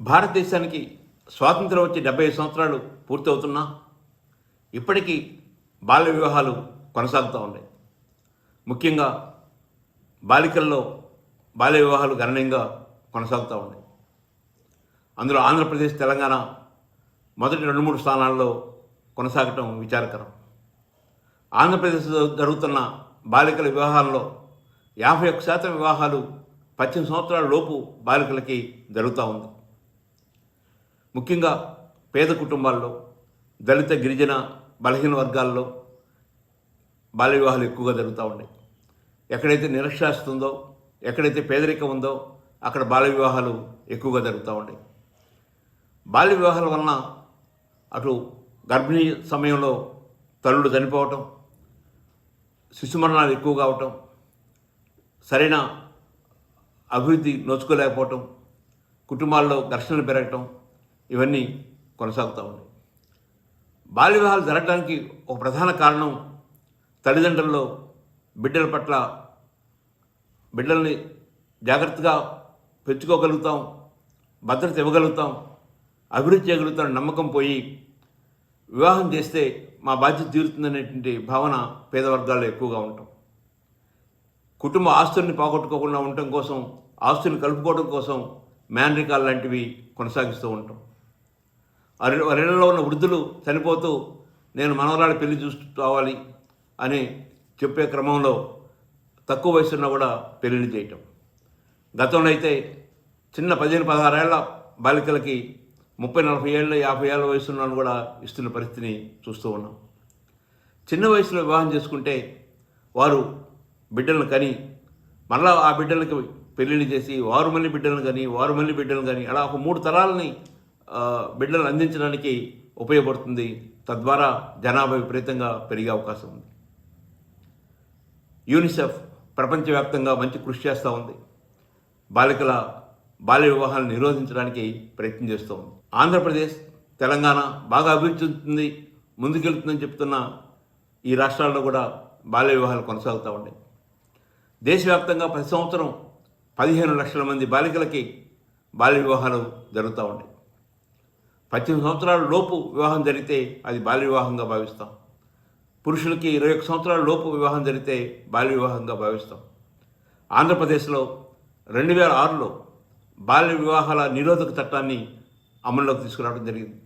భారతదేశానికి స్వాతంత్రం వచ్చి డెబ్బై సంవత్సరాలు పూర్తవుతున్నా ఇప్పటికీ బాల్య వివాహాలు కొనసాగుతూ ఉన్నాయి. ముఖ్యంగా బాలికల్లో బాల్య వివాహాలు గణనీయంగా కొనసాగుతూ ఉన్నాయి. అందులో ఆంధ్రప్రదేశ్ తెలంగాణ మొదటి రెండు మూడు స్థానాల్లో కొనసాగటం విచారకరం. ఆంధ్రప్రదేశ్లో జరుగుతున్న బాలికల వివాహాల్లో యాభై ఒక్క శాతం వివాహాలు పద్దెనిమిది సంవత్సరాల లోపు బాలికలకి జరుగుతూ ఉంది. ముఖ్యంగా పేద కుటుంబాల్లో దళిత గిరిజన బలహీన వర్గాల్లో బాల్య వివాహాలు ఎక్కువగా జరుగుతూ ఉన్నాయి. ఎక్కడైతే నిరక్షరాస్యత ఉందో ఎక్కడైతే పేదరికం ఉందో అక్కడ బాల్య వివాహాలు ఎక్కువగా జరుగుతూ ఉన్నాయి. బాల్య వివాహాల వలన అటు గర్భిణీ సమయంలో తల్లుడు చనిపోవటం శిశుమరణాలు ఎక్కువ కావటం సరైన అభివృద్ధి నోచుకోలేకపోవటం కుటుంబాల్లో ఘర్షణలు పెరగటం ఇవన్నీ కొనసాగుతూ ఉన్నాయి. బాల్య వివాహాలు జరగడానికి ఒక ప్రధాన కారణం తల్లిదండ్రుల్లో బిడ్డల పట్ల బిడ్డల్ని జాగ్రత్తగా పెంచుకోగలుగుతాం భద్రత ఇవ్వగలుగుతాం అభివృద్ధి చేయగలుగుతాం నమ్మకం పోయి వివాహం చేస్తే మా బాధ్యత తీరుతుందనేటువంటి భావన పేదవర్గాల్లో ఎక్కువగా ఉంటాం కుటుంబ ఆస్తుల్ని పోగొట్టుకోకుండా ఉండటం కోసం ఆస్తుల్ని కలుపుకోవడం కోసం మేనరికాలు లాంటివి కొనసాగిస్తూ ఉంటాం. అరి ఉన్న వృద్ధులు చనిపోతూ నేను మనవరాలి పెళ్ళి చూసుకోవాలి అని చెప్పే క్రమంలో తక్కువ వయసున్న కూడా పెళ్ళిళ్ళు చేయటం. గతంలో అయితే చిన్న పదిహేను పదహారేళ్ళ బాలికలకి ముప్పై నలభై ఏళ్ళ యాభై ఏళ్ళ వయసున్న వాళ్ళు కూడా ఇస్తున్న పరిస్థితిని చూస్తూ ఉన్నాం. చిన్న వయసులో వివాహం చేసుకుంటే వారు బిడ్డలను కని మళ్ళా ఆ బిడ్డలకి పెళ్ళిళ్ళు చేసి వారు మళ్ళీ బిడ్డలను కానీ వారు మళ్ళీ బిడ్డలను కానీ అలా ఒక మూడు తరాలని బిడ్డలను అందించడానికి ఉపయోగపడుతుంది. తద్వారా జనాభా విపరీతంగా పెరిగే అవకాశం ఉంది. యూనిసెఫ్ ప్రపంచవ్యాప్తంగా మంచి కృషి చేస్తూ ఉంది. బాలికల బాల్య వివాహాలను నిరోధించడానికి ప్రయత్నం చేస్తూ ఉంది. ఆంధ్రప్రదేశ్ తెలంగాణ బాగా అభివృద్ధి చెందుతుంది ముందుకెళ్తుందని చెప్తున్న ఈ రాష్ట్రాల్లో కూడా బాల్య వివాహాలు కొనసాగుతూ ఉన్నాయి. దేశవ్యాప్తంగా ప్రతి సంవత్సరం పదిహేను లక్షల మంది బాలికలకి బాల్య వివాహాలు జరుగుతూ ఉంటాయి. పద్దెనిమిది సంవత్సరాల లోపు వివాహం జరిగితే అది బాల్య వివాహంగా భావిస్తాం. పురుషులకి ఇరవై ఒక్క సంవత్సరాల లోపు వివాహం జరిగితే బాల్య వివాహంగా భావిస్తాం. ఆంధ్రప్రదేశ్లో రెండు వేల ఆరులో బాల్య వివాహాల నిరోధక చట్టాన్ని అమల్లోకి తీసుకురావడం జరిగింది.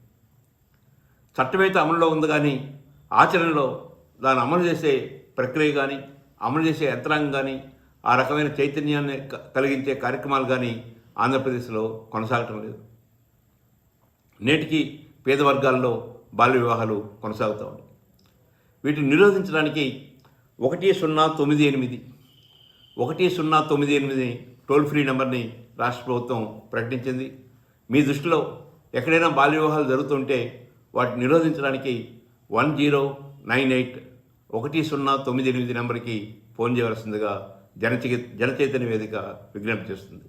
చట్టమైతే అమల్లో ఉంది కానీ ఆచరణలో దాన్ని అమలు చేసే ప్రక్రియ కానీ అమలు చేసే యంత్రాంగం కానీ ఆ రకమైన చైతన్యాన్ని క- కలిగించే కార్యక్రమాలు కానీ ఆంధ్రప్రదేశ్లో కొనసాగటం లేదు. నేటికి పేద వర్గాల్లో బాల్య వివాహాలు కొనసాగుతూ ఉన్నాయి. వీటిని నిరోధించడానికి ఒకటి సున్నా తొమ్మిది ఎనిమిది ఒకటి సున్నా తొమ్మిది ఎనిమిది టోల్ ఫ్రీ నెంబర్ని రాష్ట్ర ప్రభుత్వం ప్రకటించింది. మీ దృష్టిలో ఎక్కడైనా బాల్య వివాహాలు జరుగుతుంటే వాటిని నిరోధించడానికి వన్ జీరో నైన్ ఎయిట్ ఒకటి సున్నా తొమ్మిది ఎనిమిది నెంబర్కి ఫోన్ చేయవలసిందిగా జనచే జనచైతన్య వేదిక విజ్ఞప్తి చేస్తుంది.